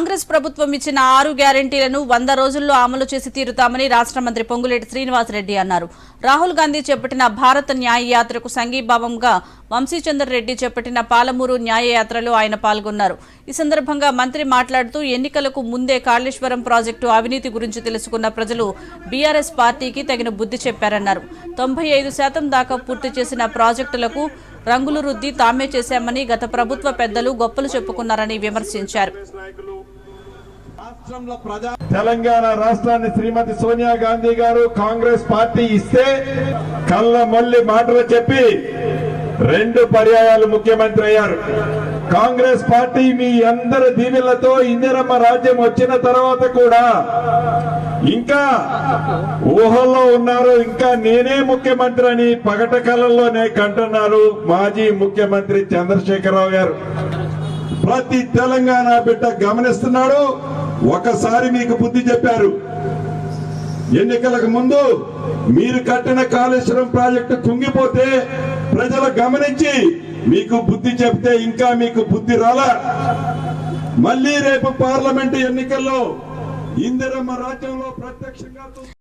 కాంగ్రెస్ ప్రభుత్వం ఇచ్చిన ఆరు గ్యారంటీలను వంద రోజుల్లో అమలు చేసి తీరుతామని రాష్ట్ర మంత్రి పొంగులేటి శ్రీనివాసరెడ్డి అన్నారు. రాహుల్ గాంధీ చేపట్టిన భారత న్యాయ యాత్రకు సంఘీభావంగా వంశీచందర్ రెడ్డి చేపట్టిన పాలమూరు న్యాయయాత్రలో ఆయన పాల్గొన్నారు. ఈ సందర్భంగా మంత్రి మాట్లాడుతూ ఎన్నికలకు ముందే కాళేశ్వరం ప్రాజెక్టు అవినీతి గురించి తెలుసుకున్న ప్రజలు బీఆర్ఎస్ పార్టీకి తగిన బుద్ధి చెప్పారన్నారు. తొంభై ఐదు శాతం దాకా పూర్తి చేసిన ప్రాజెక్టులకు రంగులు రుద్ది తామే చేశామని గత ప్రభుత్వ పెద్దలు గొప్పలు చెప్పుకున్నారని విమర్శించారు. రాష్ట్రంలో తెలంగాణ రాష్ట్రాన్ని శ్రీమతి సోనియా గాంధీ గారు కాంగ్రెస్ పార్టీ ఇస్తే కళ్ళ మళ్ళీ మాటలు చెప్పి రెండు పర్యాయాలు ముఖ్యమంత్రి అయ్యారు. కాంగ్రెస్ పార్టీ మీ అందరి దీవెలతో ఇందిరమ్మ రాజ్యం వచ్చిన తర్వాత కూడా ఇంకా ఊహల్లో ఉన్నారు. ఇంకా నేనే ముఖ్యమంత్రి అని పగట కళల్లోనే కంటున్నారు మాజీ ముఖ్యమంత్రి చంద్రశేఖరరావు గారు. ప్రతి తెలంగాణ బిడ్డ గమనిస్తున్నాడు. ఒకసారి మీకు బుద్ధి చెప్పారు. ఎన్నికలకు ముందు మీరు కట్టిన కాళేశ్వరం ప్రాజెక్టు కుంగిపోతే ప్రజలు గమనించి మీకు బుద్ధి చెప్తే ఇంకా మీకు బుద్ధి రాలా? మళ్ళీ రేపు పార్లమెంటు ఎన్నికల్లో ఇందిరమ్మ రాజ్యంలో ప్రత్యక్షంగా